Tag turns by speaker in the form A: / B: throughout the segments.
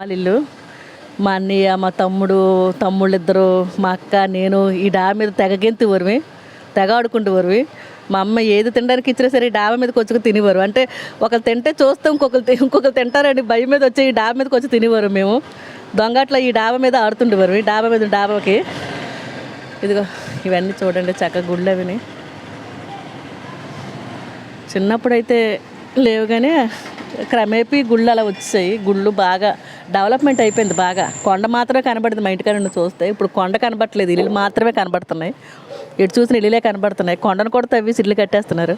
A: వాళ్ళ ఇల్లు మా అన్నయ్య మా తమ్ముడు తమ్ముళ్ళు ఇద్దరు మా అక్క నేను ఈ డాబా మీద తెగ వరివి తెగ ఆడుకుంటూ వరివి మా అమ్మ ఏది తినడానికి ఇచ్చినా సరే ఈ డాబా మీదకి వచ్చి తినేవారు. అంటే ఒకరు తింటే చూస్తాం ఇంకొకరు ఇంకొకరు తింటారని భయం మీద వచ్చి ఈ డాబా మీదకి వచ్చి తినేవారు మేము. దొంగట్ల ఈ డాబా మీద ఆడుతుండేవారు ఈ డాబా మీద డాబాకి. ఇదిగో ఇవన్నీ చూడండి చక్కగా గుళ్ళు అవిని. చిన్నప్పుడైతే లేవు కానీ క్రమేపీ గుళ్ళు అలా వచ్చాయి గుళ్ళు బాగా డెవలప్మెంట్ అయిపోయింది బాగా. కొండ మాత్రమే కనబడింది మా ఇంటికాడ నుండి చూస్తే. ఇప్పుడు కొండ కనబడట్లేదు. ఇల్లు మాత్రమే కనబడుతున్నాయి. ఇటు చూసిన ఇల్లులే కనబడుతున్నాయి. కొండను కూడా తవ్వేసి ఇల్లు కట్టేస్తున్నారు.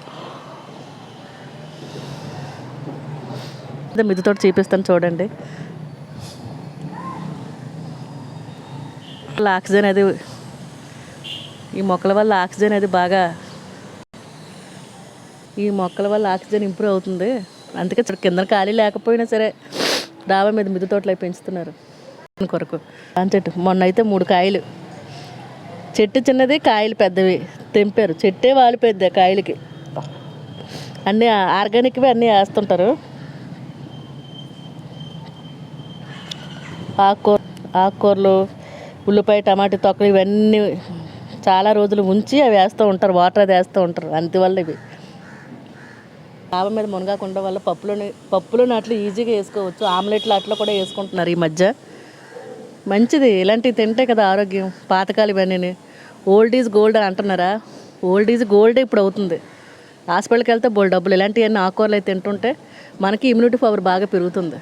A: మిద్దుతో చూపిస్తాను చూడండి. వల్ల ఆక్సిజన్ అది ఈ మొక్కల వల్ల ఆక్సిజన్ అది బాగా ఈ మొక్కల వల్ల ఆక్సిజన్ ఇంప్రూవ్ అవుతుంది. అందుకే కింద ఖాళీ లేకపోయినా సరే డాబా మీద మిద్దె తోటలు అవి పెంచుతున్నారు. కొరకు. దాని చెట్టు. మొన్న అయితే మూడు కాయలు. చెట్టు చిన్నది కాయలు పెద్దవి తెంపారు. చెట్టే వాలిపోయింది ఆ కాయలకి. అన్నీ ఆర్గానిక్వి అన్నీ వేస్తుంటారు. ఆకుకూర ఆకుకూరలు ఉల్లిపాయ టమాటా తొక్కలు ఇవన్నీ చాలా రోజులు ఉంచి అవి వేస్తూ ఉంటారు. వాటర్ అది వేస్తూ ఉంటారు. అందువల్ల ఇవి. లాభం మీద మునగాకుండా వల్ల పప్పులోని పప్పులోని అట్లా ఈజీగా వేసుకోవచ్చు. ఆమ్లెట్లు అట్లా కూడా వేసుకుంటున్నారు ఈ మధ్య. మంచిది. ఇలాంటివి తింటే కదా ఆరోగ్యం. పాతకాలు ఇవన్నీ ఓల్డ్ ఈజ్ గోల్డ్ అని అంటున్నారా? ఓల్డ్ ఈజ్ గోల్డ్ ఇప్పుడు అవుతుంది. హాస్పిటల్కి వెళ్తే బోల్ డబ్బులు. ఇలాంటివన్నీ ఆకుకూరలు అయితే తింటుంటే మనకి ఇమ్యూనిటీ పవర్ బాగా పెరుగుతుంది.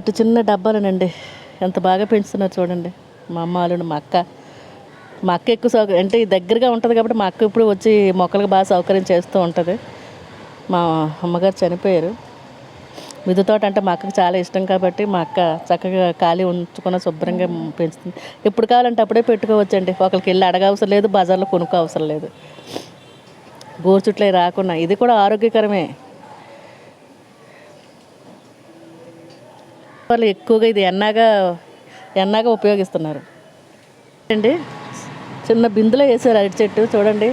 A: ఇటు చిన్న డబ్బాలేనండి. ఎంత బాగా పెంచుతున్నారు చూడండి. మా అమ్మ వాళ్ళు మా అక్క. మా అక్క ఎక్కువ సౌకర్యం అంటే దగ్గరగా ఉంటుంది కాబట్టి మా అక్క ఇప్పుడు వచ్చి మొక్కలకు బాగా సౌకర్యం చేస్తూ ఉంటుంది. మా అమ్మగారు చనిపోయారు. మిద్దె తోట అంటే మా అక్కకి చాలా ఇష్టం కాబట్టి మా అక్క చక్కగా ఖాళీ ఉంచుకున్న శుభ్రంగా పెంచుతుంది. ఎప్పుడు కావాలంటే అప్పుడే పెట్టుకోవచ్చండి. ఒకరికి వెళ్ళి అడగవసరం లేదు బజార్లో కొనుక్కో అవసరం లేదు గోరుచుట్లే రాకుండా ఇది కూడా ఆరోగ్యకరమే. వాళ్ళు ఎక్కువగా ఇది ఎన్నాగా ఎన్నాగా ఉపయోగిస్తున్నారు. అండి చిన్న బిందులో వేసారు అరటి చెట్టు. చూడండి.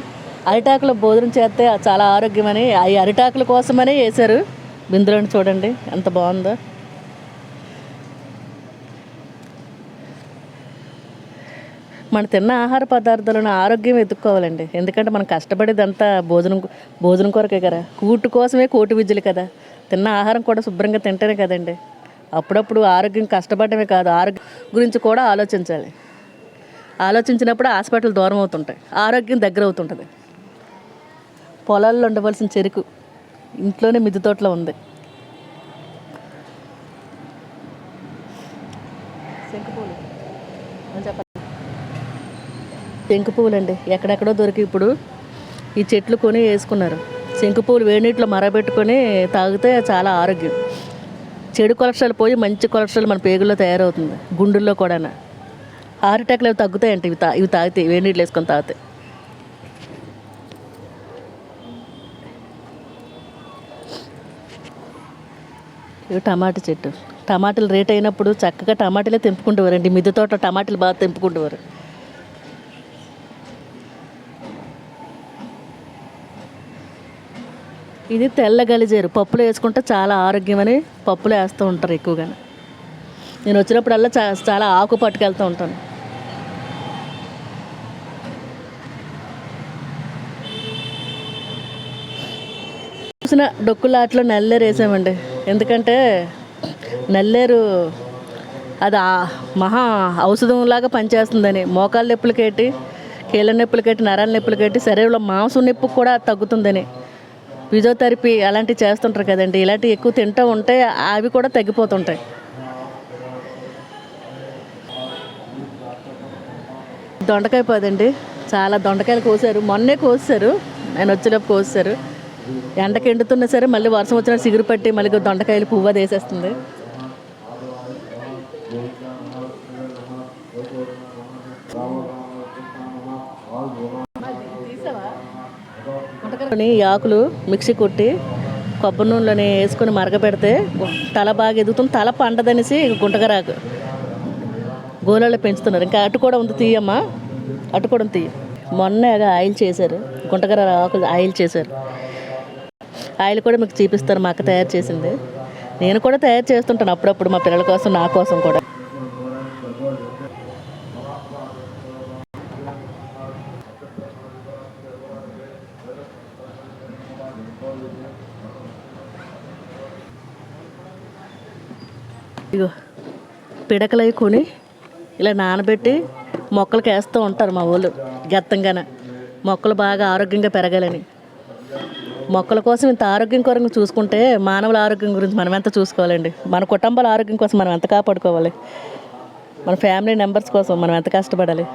A: అరిటాకులో భోజనం చేస్తే చాలా ఆరోగ్యమని ఈ అరిటాకుల కోసమనే వేశారు బిందులోని చూడండి ఎంత బాగుందో. మనం తిన్న ఆహార పదార్థాలను ఆరోగ్యం ఎత్తుక్కోవాలండి ఎందుకంటే మనం కష్టపడేదంతా భోజనం భోజనం కొరకే కదా. కూటు కోసమే కోటి విద్యలు కదా. తిన్న ఆహారం కూడా శుభ్రంగా తింటేనే కదండి. అప్పుడప్పుడు ఆరోగ్యం కష్టపడమే కాదు ఆరోగ్యం గురించి కూడా ఆలోచించాలి. ఆలోచించినప్పుడు హాస్పిటల్ దూరం అవుతుంటాయి. ఆరోగ్యం దగ్గర అవుతుంటుంది. పొలాల్లో ఉండవలసిన చెరుకు ఇంట్లోనే మిద్దె తోటలో ఉంది. శంకు పువ్వులు అండి ఎక్కడెక్కడో దొరికి ఇప్పుడు. ఈ చెట్లు కొని వేసుకున్నారు. శంకు పువ్వులు వేడి నీటిలో మరబెట్టుకొని తాగితే చాలా ఆరోగ్యం. చెడు కొలెస్ట్రాల్ పోయి మంచి కొలెస్ట్రాల్ మన పేగుల్లో తయారవుతుంది. గుండెల్లో కూడా హార్ట్ అటాక్లు అవి తగ్గుతాయంట ఇవి తా ఇవి తాగితే వేడి నీళ్ళు వేసుకొని తాగితే. ఇవి టమాటా చెట్టు. టమాటాలు రేట్ అయినప్పుడు చక్కగా టమాటాలే తెంపుకుంటేవారండి మిద్దె తోట టమాటాలు బాగా తెంపుకుంటేవారు ఇది తెల్ల గలిజేరు. పప్పులో వేసుకుంటే చాలా ఆరోగ్యమని పప్పులో వేస్తూ ఉంటారు ఎక్కువగా. నేను వచ్చినప్పుడల్లా చా చాలా ఆకు పట్టుకెళ్తూ ఉంటాను. చూసిన డొక్కులాట్లో నల్లేరు వేసామండి ఎందుకంటే నల్లేరు అది మహా ఔషధంలాగా పనిచేస్తుందని. మోకాళ్ళ నొప్పులకేటి కీళ్ళ నొప్పులు కట్టి నరాల నొప్పులు కట్టి శరీరంలో మాంసం నొప్పి కూడా తగ్గుతుందని. ఫిజియోథెరపీ అలాంటివి చేస్తుంటారు కదండి. ఇలాంటివి ఎక్కువ తింటూ ఉంటే అవి కూడా తగ్గిపోతుంటాయి. దొండకాయ పోదండి. చాలా దొండకాయలు కోసారు. మొన్నే కోసారు. నేను వచ్చేటప్పుడు కోసారు. ఎండకి ఎండుతున్నా సరే మళ్ళీ వర్షం వచ్చిన సిగురు పట్టి మళ్ళీ దొండకాయలు పువ్వు అది వేసేస్తుంది. ఆకులు మిక్సీ కొట్టి కొబ్బరి నూనెలోనే వేసుకొని మరగపెడితే తల బాగా ఎదుగుతుంది. తల పండదనేసి గుంటగరాకు గోలలో పెంచుతున్నారు. ఇంకా అటు కూడా ఉంది తీయమ్మా. అటు కూడా ఉంది తీయ. మొన్న ఆయిల్ చేశారు. గుంటకర ఆకులు ఆయిల్ చేశారు. ఆయిల్ కూడా మీకు చూపిస్తారు మా అక్క తయారు చేసింది. నేను కూడా తయారు చేస్తుంటాను అప్పుడప్పుడు మా పిల్లల కోసం నా కోసం కూడా. ఇగో పిడకలు కొని ఇలా నానబెట్టి మొక్కలకి వేస్తూ ఉంటారు మా వాళ్ళు గత్తంగాన. మొక్కలు బాగా ఆరోగ్యంగా పెరగాలని. మొక్కల కోసం ఇంత ఆరోగ్యం కొరకు చూసుకుంటే మానవుల ఆరోగ్యం గురించి మనం ఎంత చూసుకోవాలండి? మన కుటుంబాల ఆరోగ్యం కోసం మనం ఎంత కాపాడుకోవాలి? మన ఫ్యామిలీ మెంబర్స్ కోసం మనం ఎంత కష్టపడాలి?